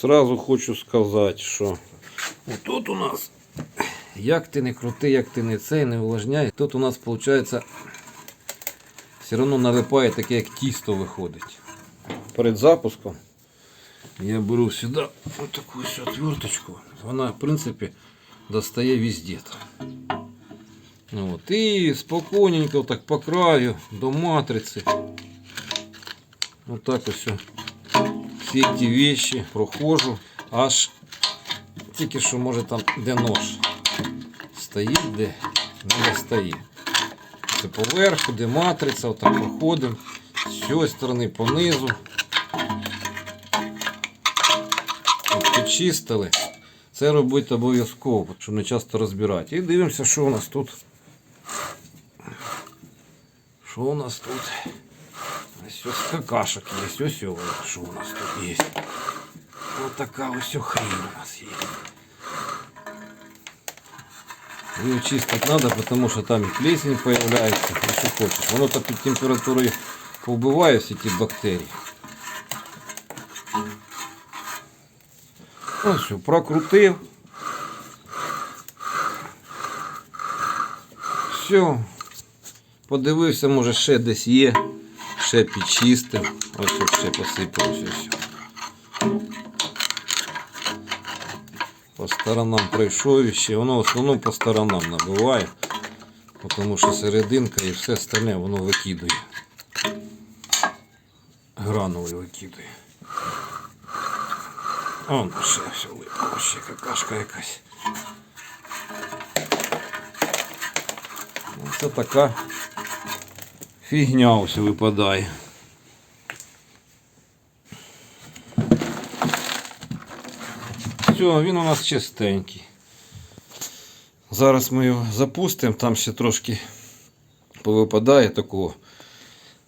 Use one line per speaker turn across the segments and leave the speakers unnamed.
Сразу хочу сказати, що тут у нас, як ти не крути, як ти не цей, не увлажняй, тут у нас виходить все одно налипає таке, як тісто виходить. Перед запуском я беру сюди ось таку отверточку. Вона, в принципі, достає везде. Ну, От. І спокійненько так по краю до матриці. Отак ось всі ці вещи прохожу. Аж тільки що може там де нож стоїть, де не достає. Це поверху, де матриця, отак проходимо. З цієї сторони понизу. Почистили. Це робити обов'язково, щоб не часто розбирати. І дивимося, що у нас тут. Що у нас тут? Ось ось какашок є, ось ось що у нас тут є. Ось така ось хрень у нас є. Ее чистить надо, потому что там и плесень появляется, и что хочешь. Воно так під температурою повбиває всі ті бактерії. Ось все, прокрутив. Все. Подивився, може ще десь є. Ще підчистив. Ось тут ще посипалося все. По сторонам пройшов і ще. Воно в основному по сторонам набиває. Тому що серединка і все остальне воно викидує. Гранули викидує. Он ще все випало, ще какашка якась. Це така фігня ось випадає. Все, він у нас чистенький. Зараз ми його запустимо, там ще трошки повипадає такого.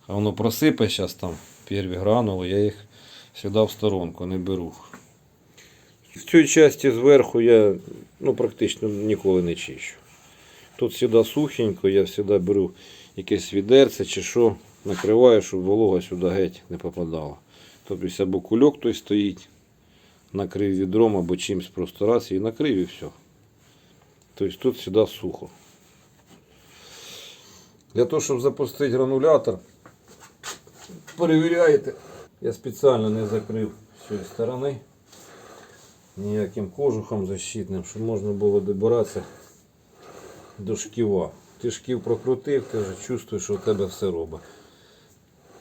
А воно просипає зараз там перві гранули, я їх сюди в сторонку не беру. В цій часті зверху я ну, практично ніколи не чищу. Тут сюди сухенько, я завжди беру якесь відерце чи що, накриваю, щоб волога сюди геть не попадала. Тобто або кульок той стоїть, накрив відром або чимось просто раз і накрив і все. Тобто тут сюди сухо. Для того, щоб запустити гранулятор, перевіряєте. Я спеціально не закрив з цієї сторони ніяким кожухом защитним, щоб можна було добиратися до шківа. Ти шків прокрутив, ти вже чувствуєш, що у тебе все робить.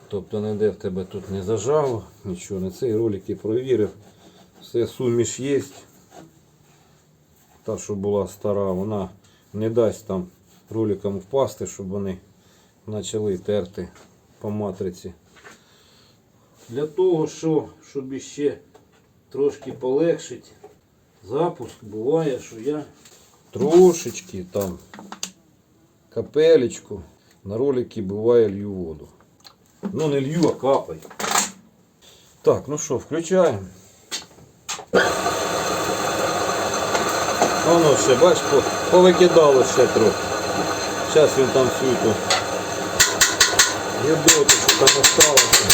Тобто ніде в тебе тут не зажало, нічого, не цей я провірив. Все суміш є. Та, що була стара, вона не дасть там роликам впасти, щоб вони почали терти по матриці. Для того, що, щоб іще трошки полегшити запуск, буває, що я трошечки там капелечку на ролики буває лью воду. Ну не лью, а капаю. Так, ну що, включаємо. Воно ще, бач, повикидало ще трохи. Зараз він там всю ту гідотику там осталося.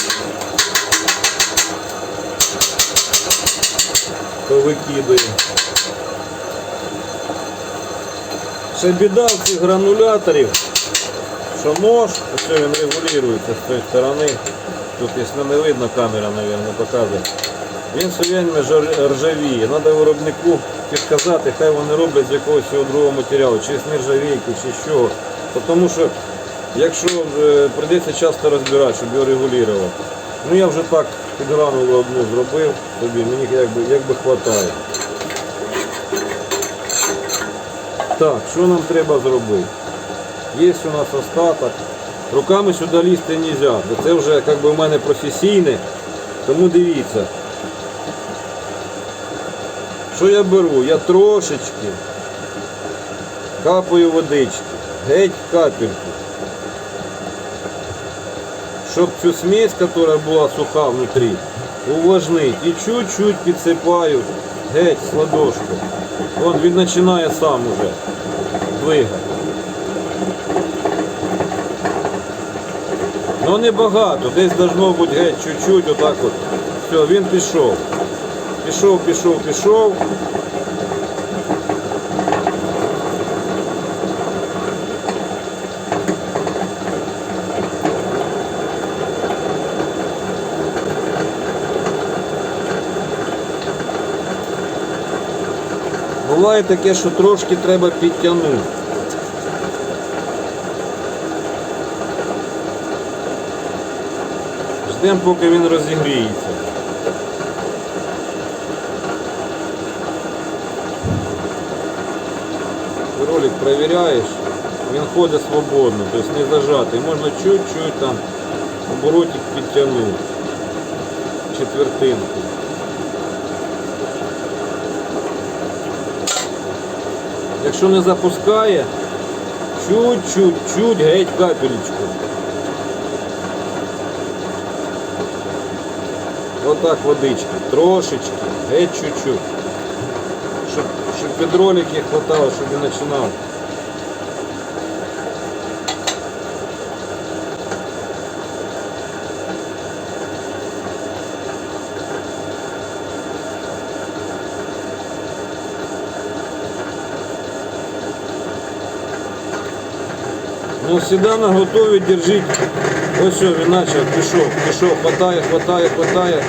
Повикидує. Ще біда в цих грануляторів, що нож, ось він регулюється з тої сторони. Тут, якщо не видно, камера, мабуть, показує. Він все ржавіє. Треба виробнику підказати, хай вони роблять з якогось другого матеріалу, чи з нержавійки, чи з чого. Тому що якщо прийдеться часто розбирати, щоб його регулювати. Ну я вже так під гранулу одну зробив собі, мені якби, якби хватає. Так, що нам треба зробити? Є у нас остаток. Руками сюди лізти не можна, бо це вже як би, в мене професійне. Тому дивіться. Що я беру? Я трошечки капаю водички, геть капельку. Щоб цю смесь, яка була суха внутрі, увлажнить. І чуть-чуть підсипаю геть з ладошку. Вон він починає сам уже двигати. Ну небагато, десь должно бути геть чуть-чуть, отак от. Все, він пішов. Пішов, пішов, пішов. Буває таке, що трошки треба підтягнути. Ждемо, поки він розігріється. Ролик перевіряєш, він ходить свободно, тобто не зажатий. Можна чуть-чуть там оборотик підтягнути. Четвертинку. Якщо не запускає, чуть-чуть, чуть геть капелечку. Отак водички, трошечки, геть чуть-чуть. Щоб, щоб під ролики хватало, щоб він починав. Ну, всегда на готові держіть. Ось все, він почав, пішов, пішов, хватає, хватає, хватає.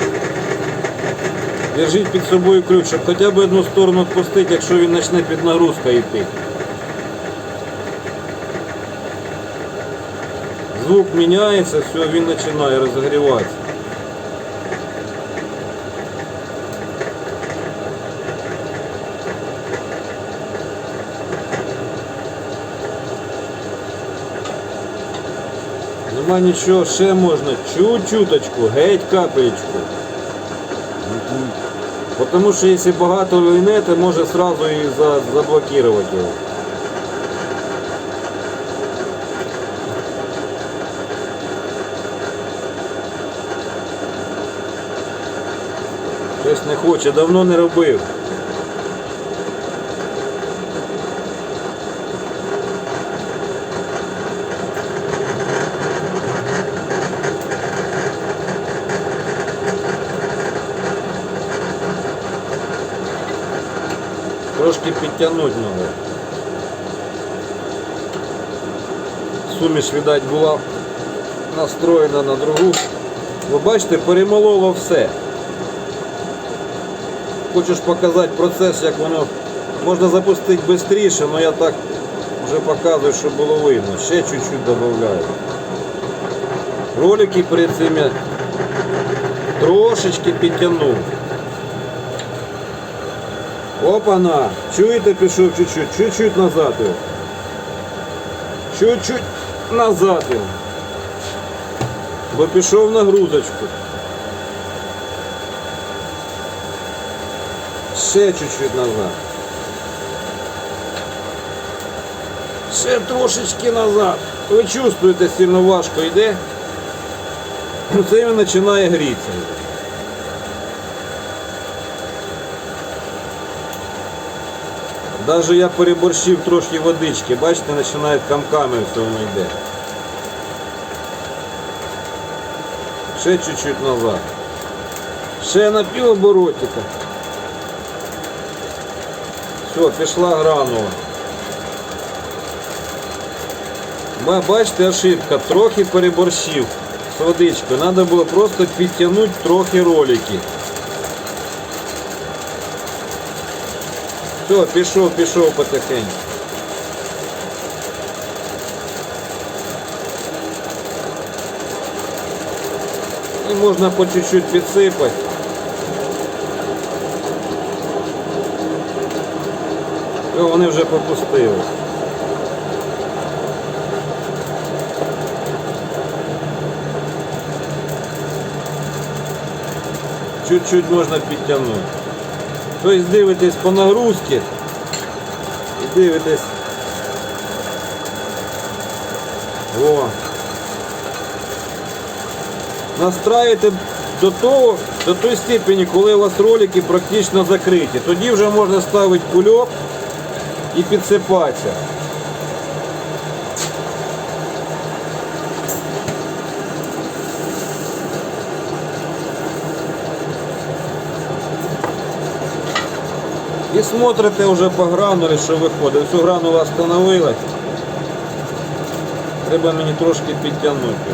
Держіть під собою ключ, щоб хоча б одну сторону відпустити, якщо він почне під нагрузкою йти. Звук міняється, все, він починає розігріватися. Нема нічого, ще можна чуть-чуточку, геть капелечку. Потому що якщо багато лінети, може сразу і за, заблокувати його. Щось не хоче, давно не робив. Підтягнути треба. Суміш, видать, була настроєна на другу. Ви бачите, перемололо все. Хочеш показати процес, як воно можна запустити швидше, але я так вже показую, щоб було видно. Ще чуть-чуть додаю. Ролики перед цим я трошечки підтягнув. Опана! Чуєте, пішов чуть-чуть, чуть-чуть назад. Чуть-чуть назад. Бо пішов на грузочку. Ще чуть-чуть назад. Ще трошечки назад. Ви чувствуєте, сильно важко йде. Ну, Це він починає грітися. Даже я переборщив трошки водички, бачите, починає камками все воно йде. Ще чуть-чуть назад. Ще на півоборотика. Все, пішла гранула. Бачите, ошибка, трохи переборщив з водичкою. Треба було просто підтягнути трохи ролики. Все, пішов, пішов потихеньку. І можна по чуть-чуть підсипати. Все, вони вже попустили. Чуть-чуть можна підтягнути. Тобто дивитесь по нагрузці і дивитесь. О. Настраюєте до того, до той степені, коли у вас ролики практично закриті. Тоді вже можна ставити кульок і підсипатися. І смотрите вже по гранулі, що виходить. Всю гранула встановилась. Треба мені трошки підтягнути.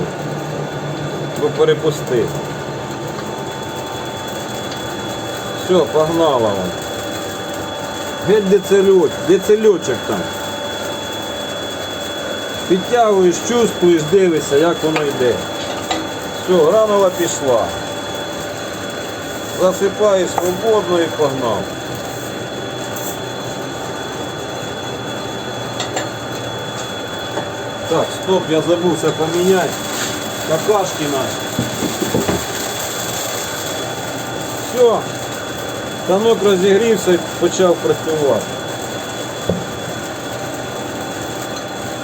Бо перепустив. Все, погнала вон. Геть де це льот, де це льотчик там. Підтягуєш, чувствуєш, дивишся, як воно йде. Все, гранула пішла. Засипаєш свободно і погнав. Так, стоп, я забувся поміняти. Какашки наші. Все. Станок розігрівся і почав працювати.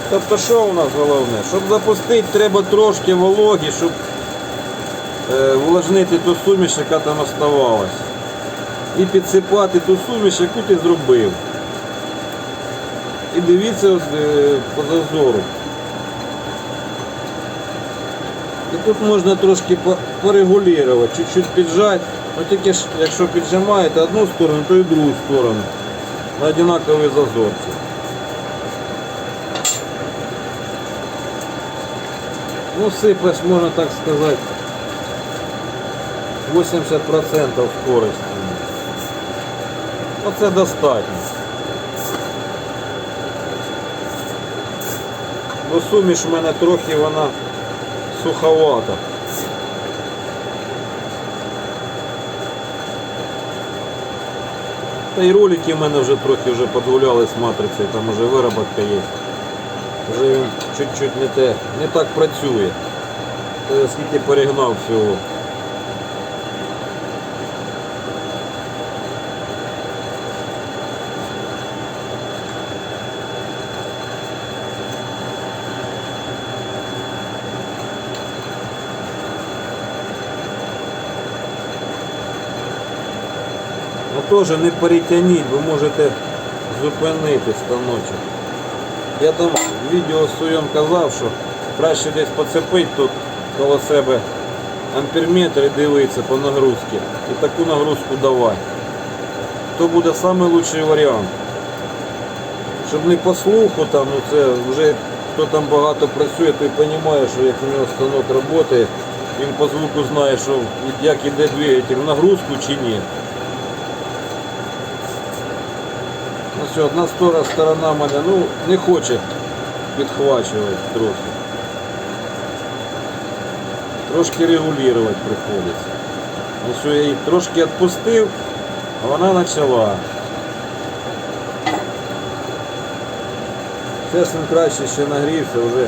Тобто що у нас головне? Щоб запустити, треба трошки вологі, щоб е, ту суміш, яка там оставалась. І підсипати ту суміш, яку ти зробив. І дивіться е, по зазору. І тут можна трошки по- порегулювати, чуть-чуть піджати. Ну тільки ж, якщо піджимаєте одну сторону, то і другу сторону. На однакові зазорці. Ну, сипеш, можна так сказати, 80% скорості. Оце достатньо. Бо суміш в мене трохи вона суховата. Та й ролики в мене вже трохи вже подгуляли з матрицею, там вже вироботка є. Вже він чуть-чуть не те, не так працює. Скільки перегнав всього. Теж не перетягніть, ви можете зупинити станочок. Я там в відео своєму казав, що краще десь поцепити тут коло себе амперметр і дивитися по нагрузці. І таку нагрузку давати. То буде найкращий варіант. Щоб не по слуху, там, ну це вже хто там багато працює, той розуміє, що як у нього станок працює, він по звуку знає, що як іде двигатель, нагрузку чи ні. Ну все, одна сторона, сторона мене ну, не хоче підхвачувати трохи. Трошки регулювати приходиться. Ну все, я її трошки відпустив, а вона почала. Він краще ще нагрівся, вже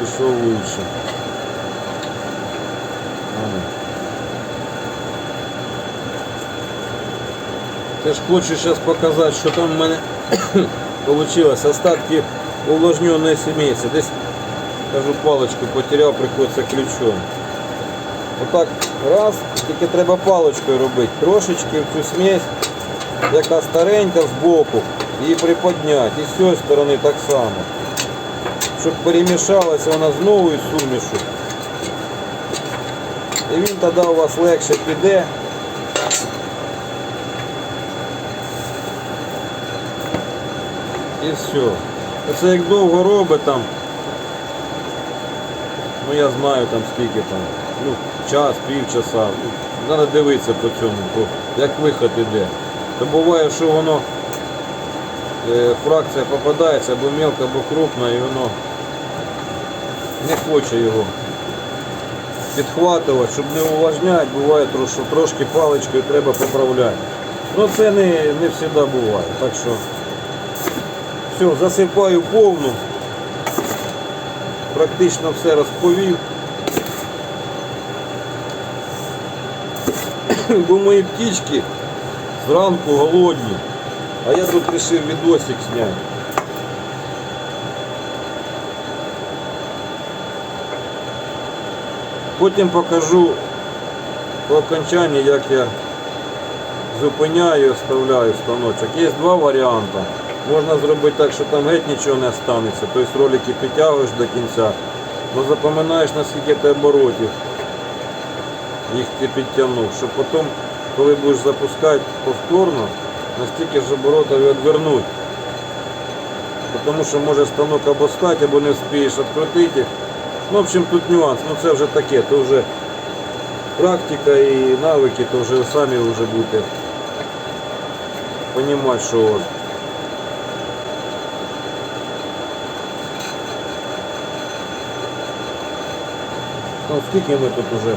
пішов лучше. Я ж хочу зараз показати, що там в мене вийшло. Остатки увлажненої смесі. Десь, кажу, паличку потеряв, приходиться ключом. Отак раз, тільки треба паличкою робити. Трошечки в цю смесь, яка старенька збоку, її приподняти. І з цієї сторони так само. Щоб перемішалася вона з новою сумішу. І він тоді у вас легше піде. І все. Це як довго робить там. Ну я знаю там скільки там. Ну, час, півчаса. Треба дивитися по цьому, по, як виход іде. То буває, що воно е, фракція попадається або мелко, або крупна і воно не хоче його підхватувати, щоб не увлажняти, буває тро- що трошки паличкою треба поправляти. Ну це не, не завжди буває. Так що все, засипаю повну. Практично все розповів. Бо мої птічки зранку голодні. А я тут вирішив відосик зняти. Потім покажу по окончанні, як я зупиняю і оставляю станочок. Є два варіанти. Можна зробити так, що там геть нічого не останеться. Тобто ролики підтягуєш до кінця, але запам'ятаєш наскільки ти оборотів їх ти підтягнув, щоб потім, коли будеш запускати повторно, настільки ж оборотів відвернути. Тому що може станок або стати, або не вспієш відкрутити. їх. Ну, в общем, тут нюанс. Ну це вже таке, то вже практика і навики, то вже самі вже будете розуміти, що от. Ну, скільки ми тут уже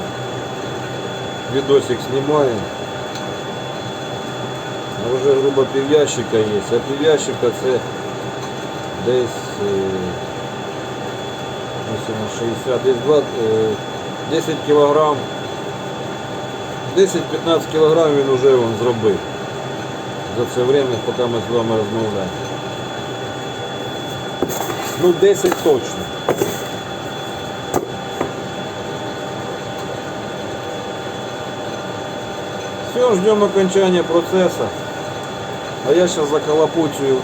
відосик знімаємо. А вже грубо пів'ящика є. А пів'ящика це десь е, ось 60, десь 2, е, 10 кілограм. 10-15 кілограм він вже він зробив за це время, поки ми з вами розмовляємо. Ну 10 точно. Все, ждем окончания процесса. А я сейчас заколопучую.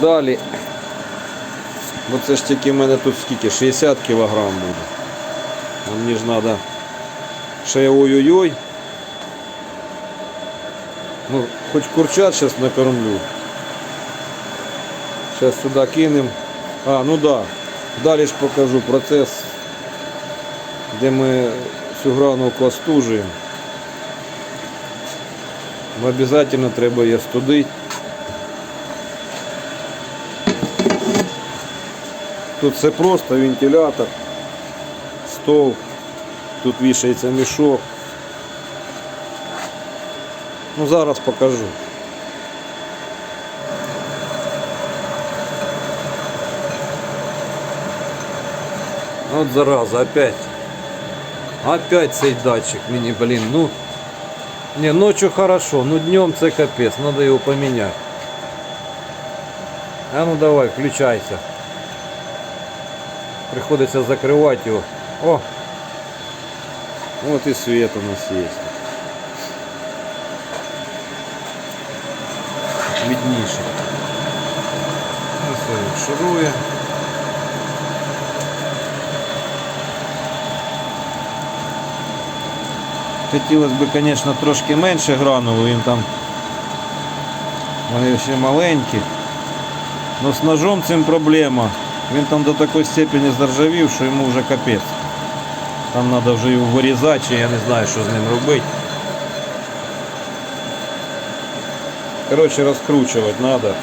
Далі. Бо це ж тільки в мене тут скільки? 60 кілограм буде. А мені ж треба ще ой-ой-ой. Ну, хоч курчат зараз накормлю. Зараз сюди кинемо. А, ну да. Далі ж покажу процес, де ми всю грановку остужуємо. Обязательно треба її студити. Тут все просто, вентилятор, стол, тут вішається мішок. Ну зараз покажу. От зараза, опять. Опять цей датчик мені, блин, ну. Не, ночью хорошо, ну днем це капец, надо его поменять. А ну давай, включайся. Приходится закрывать его. О! Вот и свет у нас есть. Виднейший. Ну, все, шурує. Хотілося б, звісно, трошки менше гранулу, він там вони ще маленькі. Но з ножом цим проблема. Він там до такої степені заржавів, що йому вже капець. Там треба вже його вирізати, чи я не знаю, що з ним робити. Коротше, розкручувати треба.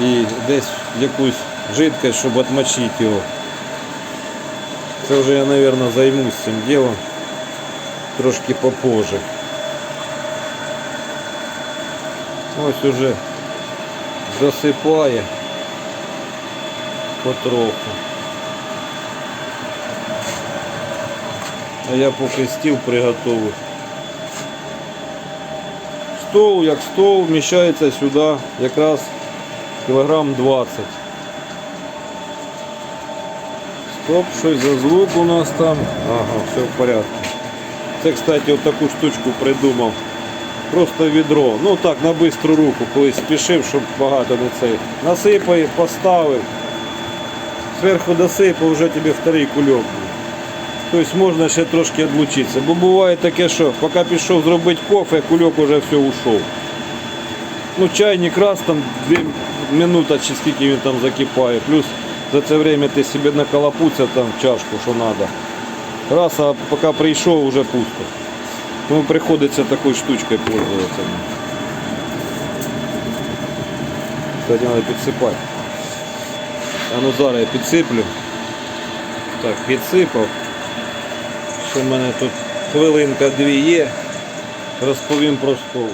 І десь якусь жидкость, щоб відмочити його. Це вже я, мабуть, займусь цим ділом трошки попозже. Ось уже досипає потроху. А я поки стіл приготовив. Стол як стол вміщається сюди якраз кілограм 20. Стоп, щось за звук у нас там. Ага, все в порядку. Це, кстати, от таку штучку придумав. Просто відро. Ну так, на бистру руку, колись спішив, щоб багато не цей. Насипай, поставив. Зверху досипав, вже тобі вторий кульок. Тобто можна ще трошки відлучитися. Бо буває таке, що поки пішов зробити кофе, кульок вже все ушов. Ну, чайник раз там 2 минути чи скільки він там закипає. Плюс за це время ти собі наколопуться там чашку, що треба. Раз, а поки прийшов, вже пусто. Тому приходиться такою штучкою пользуватися. Кстати, треба підсипати. А ну зараз я підсиплю. Так, підсипав. Ще в мене тут хвилинка дві є. Розповім про стол.